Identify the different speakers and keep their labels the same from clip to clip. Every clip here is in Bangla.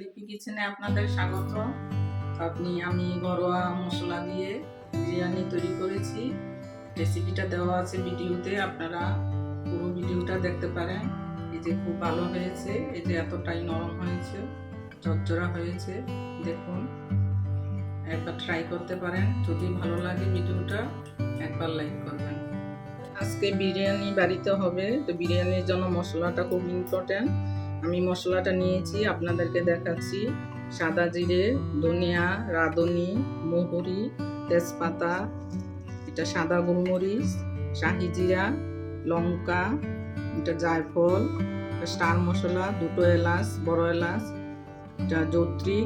Speaker 1: লিপি কিচেনে আপনাদের স্বাগত আপনি, আমি ঘরোয়া মশলা দিয়ে বিরিয়ানি তৈরি করেছি। রেসিপিটা দেওয়া আছে ভিডিওতে, আপনারা পুরো ভিডিওটা দেখতে পারেন। এই যে খুব ভালো হয়েছে, এই যে এতটাই নরম হয়েছে চচ্চড়া হয়েছে, দেখুন। একবার ট্রাই করতে পারেন, যদি ভালো লাগে ভিডিওটা, একবার লাইক করবেন। আজকে বিরিয়ানি বাড়িতে হবে, তো বিরিয়ানির জন্য মশলাটা খুব ইম্পর্ট্যান্ট আমি মশলাটা নিয়েছি, আপনাদেরকে দেখাচ্ছি। সাদা জিরে, ধনিয়া, রাঁধুনি, মহুরি, তেজপাতা, এটা সাদা গোলমরিচ, শাহি জিরা, লঙ্কা, এটা জায়ফল স্টার মশলা, দুটো এলাচ, বড় এলাচ, এটা জত্রি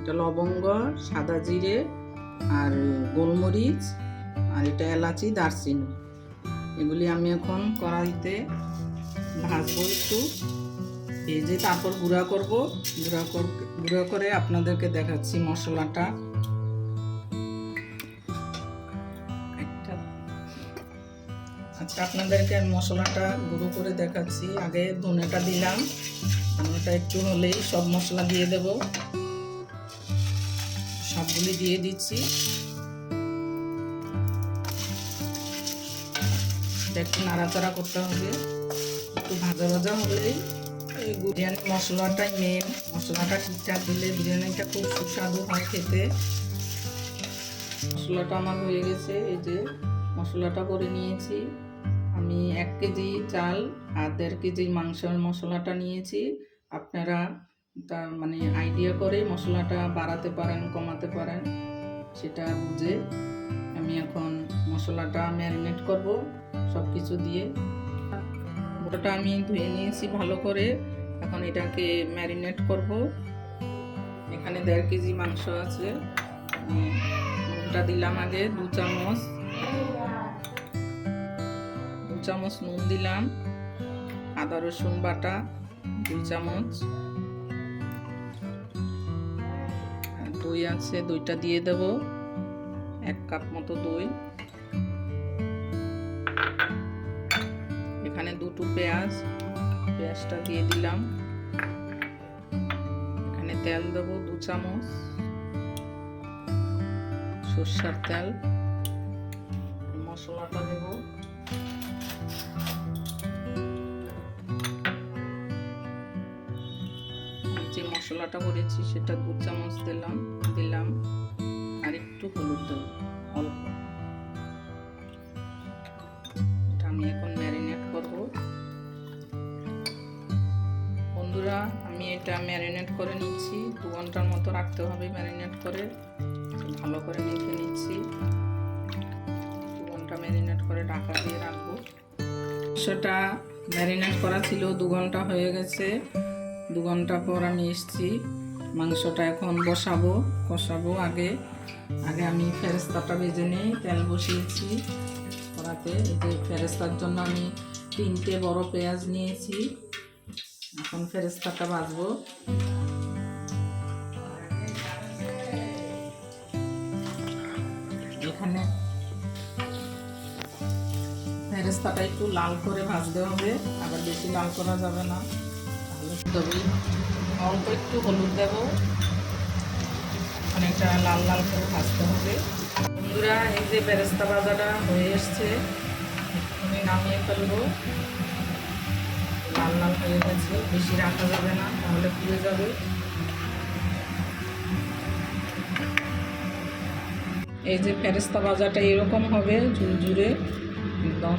Speaker 1: এটা লবঙ্গ, সাদা জিরে আর গোলমরিচ আর এটা এলাচি, দারচিনি। এগুলি আমি এখন কড়াইতে ভাজবো একটু। ভেজে তারপর গুঁড়া করব, গুঁড়া গুঁড়া করে আপনাদেরকে দেখাচ্ছি মশলাটা। আচ্ছা আপনাদেরকে মশলাটা গুঁড়ো করে দেখাচ্ছি। আগে ধনেটা দিলাম। ধনেটা একটু হলেই সব মশলা দিয়ে দেব। সবগুলি দিয়ে দিচ্ছি। একটু নাড়াচাড়া করতে হবে। একটু ভাজা ভাজা হলেই এই বিরিয়ানি মশলাটাই মেন মশলাটা ঠিকঠাক দিলে বিরিয়ানিটা খুব সুস্বাদু হয় খেতে। মশলাটা আমার হয়ে গেছে, এই যে মশলাটা করে নিয়েছি। আমি এক কেজি চাল আর দেড় কেজি মাংসের মশলাটা নিয়েছি। আপনারা তার মানে আইডিয়া করে মশলাটা বাড়াতে পারেন, কমাতে পারেন, সেটা বুঝে আমি এখন মশলাটা ম্যারিনেট করব সব কিছু দিয়ে। ওটা আমি ধুয়ে নিয়েছি ভালো করে। এখন এটাকে ম্যারিনেট করব। এখানে দেড় কেজি মাংস আছে। নুনটা দিলাম আগে, দু চামচ। দু চামচ নুন দিলাম। আদা, রসুন বাটা, দুই চামচ। দই আছে, দইটা দিয়ে দেব। এক কাপ মতো দই। এখানে দুটো পেঁয়াজ। পেঁয়াজটা দিয়ে দিলাম। এখানে তেল দেব দু চামচ। সর্ষার তেল। মশলাটা দেব। যে মশলাটা করেছি সেটা দু চামচ দিলাম। দিলাম। আর একটু হলুদ দেব, অল্প। ম্যারিনেট করে নিচ্ছি। দু ঘণ্টার মতো রাখতে হবে ম্যারিনেট করে। ভালো করে মেখে নিচ্ছি। দু ঘণ্টা ম্যারিনেট করে ঢাকা দিয়ে রাখব। সেটা ম্যারিনেট করা ছিল দু ঘণ্টা হয়ে গেছে। দু ঘণ্টা পর আমি এসছি। মাংসটা এখন বসাবো, কষাবো আগে। আগে আমি ফেরেস্তাটা ভেজে নিই, তেল বসিয়েছি কড়াতে। এই যে ফেরেস্তার জন্য আমি তিনটে বড় পেঁয়াজ নিয়েছি। এখন ফেরেস্তাটা ভাজবো এখানে ফেরেস্তাটা একটু লাল করে ভাজতে হবে, আবার বেশি লাল করা যাবে না। তবে অল্প একটু হলুদ দেবো। অনেকটা লাল লাল করে ভাজতে হবে। বন্ধুরা, এই যে বেরেস্তা ভাজাটা হয়ে এসছে। আমি নামিয়ে ফেলব। লাল লাল হয়ে গেছে। বেশি রাখা যাবে না, তাহলে পুড়ে যাবে। এই যে ফেরেস্তা ভাজাটা এরকম হবে, ঝুরঝুরে, একদম।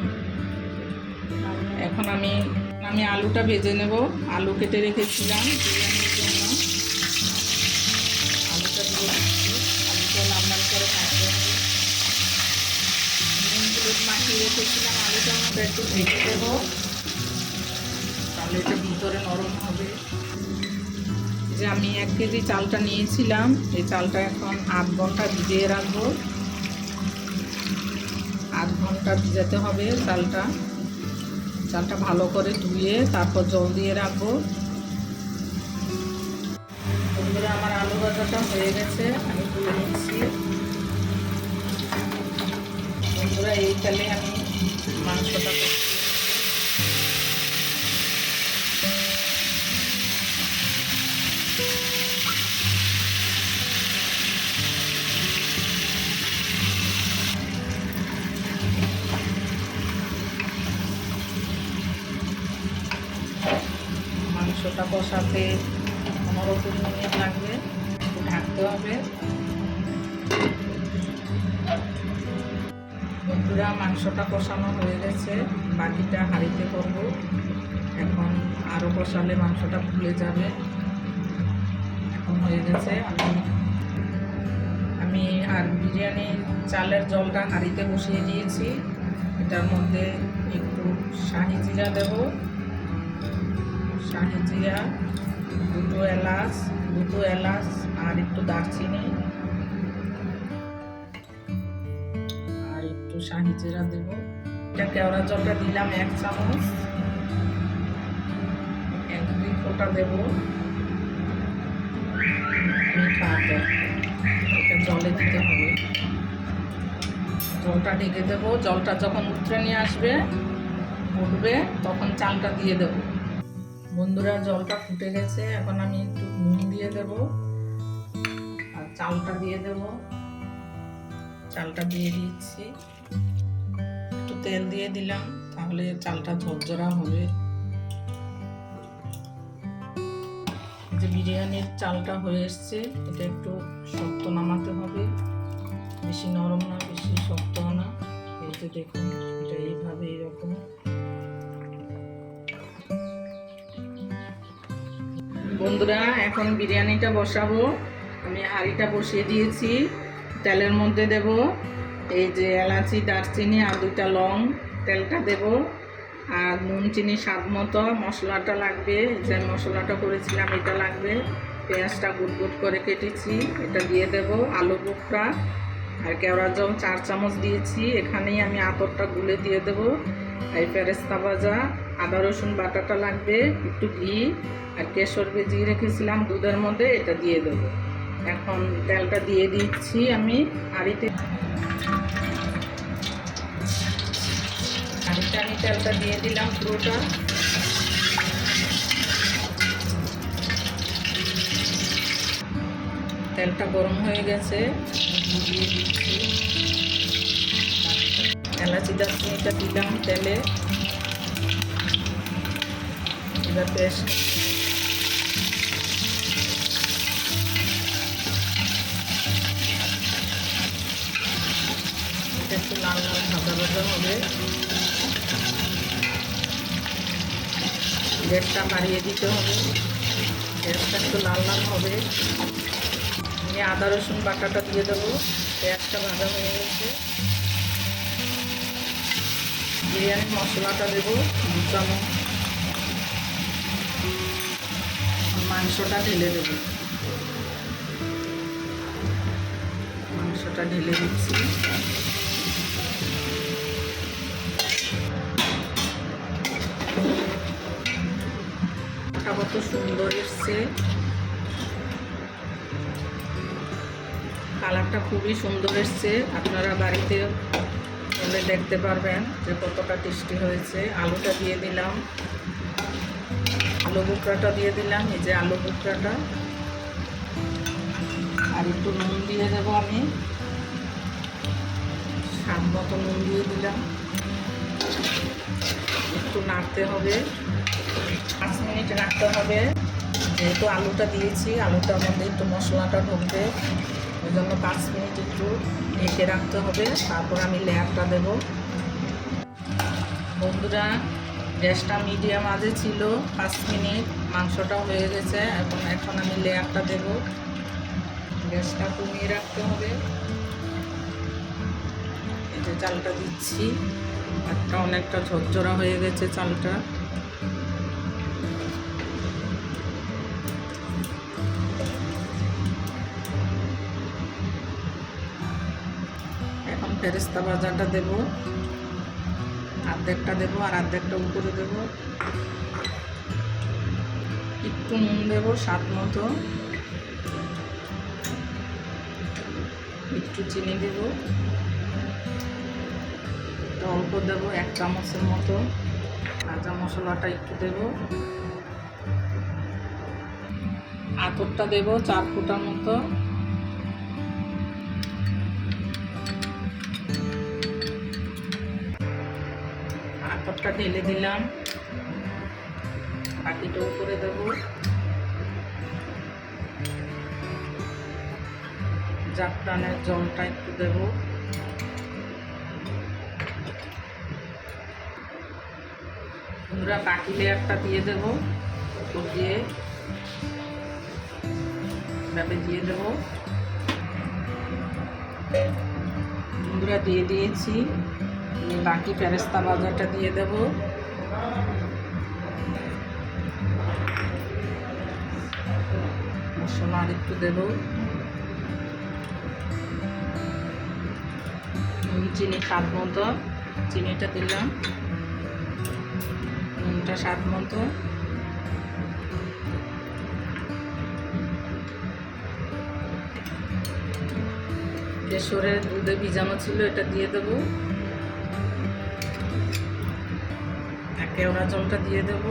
Speaker 1: এখন আমি আমি আলুটা ভেজে নেব। আলু কেটে রেখেছিলাম আলুটা আলুটা করে মাখিয়ে রেখেছিলাম আলুটার মধ্যে একটু ভেজে দেবো তাহলে এটা ভিতরে নরম হবে। যে আমি এক কেজি চালটা নিয়েছিলাম, এই চালটা এখন আধ ঘণ্টা ভিজিয়ে রাখব। আধ ঘণ্টা ভিজাতে হবে চালটা। চালটা ভালো করে ধুয়ে তারপর জল দিয়ে রাখব। আমার আলু ভাজাটা হয়ে গেছে, আমি তুলে নিচ্ছি। বন্ধুরা, এই তেলে আমি মাংসটা করছি। লাগবে ঢাকতে হবে। বন্ধুরা মাংসটা কষানো হয়ে গেছে, বাকিটা হাঁড়িতে করব। এখন আরও কষালে মাংসটা ফুলে যাবে। এখন হয়ে গেছে, আমি আমি আর বিরিয়ানির চালের জলটা হাঁড়িতে বসিয়ে দিয়েছি। এটার মধ্যে একটু শাহি জিরা দেব। শাহি জিরা দুটো এলাচ দুটো এলাচ আর একটু দারচিনি। আর একটু শাহি জিরা দেব। এটা কেওড়া জলটা দিলাম এক চামচ। এক দুই ফোঁটা দেব। এটা জলে দিতে হবে। জলটা ঢেকে দেবো। জলটা যখন উতরে নিয়ে আসবে উঠবে তখন চালটা দিয়ে দেবো। বন্ধুরা, জলটা ফুটে গেছে। এখন আমি একটু নুন দিয়ে দেব। আর চালটা দিয়ে দেব। চালটা দিয়ে দিচ্ছি। একটু তেল দিয়ে দিলাম, তাহলে চালটা ঝরঝরা হবে। যে বিরিয়ানির চালটা হয়ে এসছে, এটা একটু শক্ত নামাতে হবে। বেশি নরম না, বেশি শক্ত না। এই দেখুন, এটা এইভাবে এরকম। বন্ধুরা, এখন বিরিয়ানিটা বসাবো। আমি হাঁড়িটা বসিয়ে দিয়েছি। তেলের মধ্যে দেব এই যে এলাচি, দারচিনি আর দুইটা লং তেলটা দেব। আর নুন, চিনি, স্বাদ মতো মশলাটা লাগবে। যে মশলাটা করেছিলাম, এটা লাগবে। পেঁয়াজটা গুট গুট করে কেটেছি। এটা দিয়ে দেব আলু বোখরা আর কেওড়া জল চার চামচ দিয়েছি। এখানেই আমি আতরটা গুলে দিয়ে দেব। আর ফেরেস্তা ভাজা, আদা, রসুন, বাটাটা লাগবে, একটু ঘি আর কেশর ভেজিয়ে রেখেছিলাম দুধের মধ্যে, এটা দিয়ে দেব। এখন তেলটা দিয়ে দিচ্ছি আমি হাঁড়িতে হাঁড়িতে আমি তেলটা দিয়ে দিলাম পুরোটা। তেলটা গরম হয়ে গেছে। দিয়ে দিচ্ছি এলাচি দিলাম তেলে। এবার একটু লাল লাল ভাজা ভাজা হবে। গ্যাসটা বাড়িয়ে দিতে হবে। গ্যাসটা একটু লাল লাল হবে। আমি আদা, রসুন বাটাটা দিয়ে দেবো। পেঁয়াজটা ভাজা হয়ে গেছে। বিরিয়ানির মশলাটা দেবো, দু চামচ। মাংসটা ঢেলে দেবো। মাংসটা ঢেলে দিচ্ছি। কত সুন্দর এসছে। কালারটা খুবই সুন্দর এসছে। আপনারা বাড়িতে হলে দেখতে পারবেন যে কতটা টেস্টি হয়েছে। আলুটা দিয়ে দিলাম। আলু বুকরাটা দিয়ে দিলাম, এই যে আলু বুকরাটা আর একটু নুন দিয়ে দেবো আমি। স্বাদ মতো নুন দিয়ে দিলাম। একটু নাড়তে হবে। পাঁচ মিনিট রাখতে হবে। যেহেতু আলুটা দিয়েছি আলুটার মধ্যে একটু মশলাটা ঢুকবে। ওই জন্য পাঁচ মিনিট একটু ঢেকে রাখতে হবে, তারপর আমি লেয়ারটা দেব। বন্ধুরা, গ্যাসটা মিডিয়াম আজে ছিল, পাঁচ মিনিট মাংসটা হয়ে গেছে, এখন এখন আমি লেয়ারটা দেব। গ্যাসটা কমিয়ে রাখতে হবে। এই যে চালটা দিচ্ছি একটা অনেকটা ঝরঝরা হয়ে গেছে চালটা। ফেরেস্তা ভাজাটা দেব। অর্ধেকটা দেবো আর অর্ধেকটা উপরে দেব। একটু নুন দেবো স্বাদ মতো। একটু চিনি দেব। অল্প দেবো, এক চামচের মতো। কাঁচা মশলাটা একটু দেব। আতরটা দেব চার ফুটার মতো। সবটা ঢেলে দিলাম। বাকিটাও করে দেব। জাফরানের জলটা একটু দেব। কুমড়া বাকি লেয়ারটা দিয়ে দেব, উপর দিয়ে। এভাবে দিয়ে দেব। আমরা দিয়ে দিয়েছি। বাকি ফেরেস্তা বাজারটা দিয়ে দেব। মশলা আর একটু দেব। চিনি, স্বাদ মতো। চিনিটা দিলাম। নুনটা স্বাদ মতো। কেশরের দুধে ভিজানো ছিল, এটা দিয়ে দেব। কেওড়া জলটা দিয়ে দেব।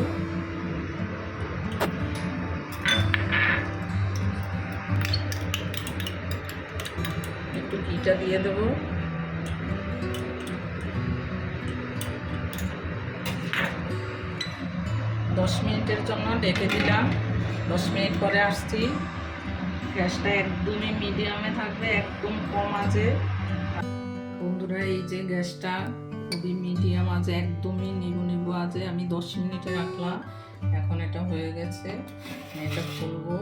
Speaker 1: একটু ঘিটা দিয়ে দেব। দশ মিনিটের জন্য ডেকে দিলাম। দশ মিনিট পরে আসছি। গ্যাসটা একদমই মিডিয়ামে থাকবে, একদম কম আছে। বন্ধুরা, এই যে গ্যাসটা খুবই মিডিয়াম আছে একদমই নিবু নিবু আছে আমি দশ মিনিটে রাখলাম। এখন এটা হয়ে গেছে এটা খুলবো।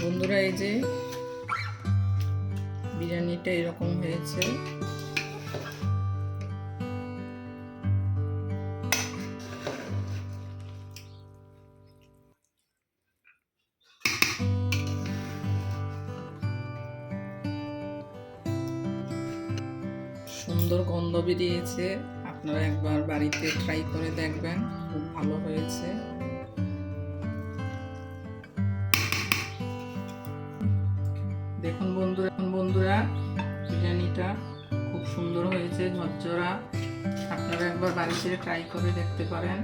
Speaker 1: বন্ধুরা, এই যে বিরিয়ানিটা এরকম হয়েছে। সুন্দর গন্ধ বেরিয়েছে আপনারা একবার বাড়িতে ট্রাই করে দেখবেন, খুব ভালো হয়েছে। দেখুন বন্ধু এখন বন্ধুরা, বিরিয়ানিটা খুব সুন্দর হয়েছে, ঝরঝরা। আপনারা একবার বাড়িতে ট্রাই করে দেখতে পারেন।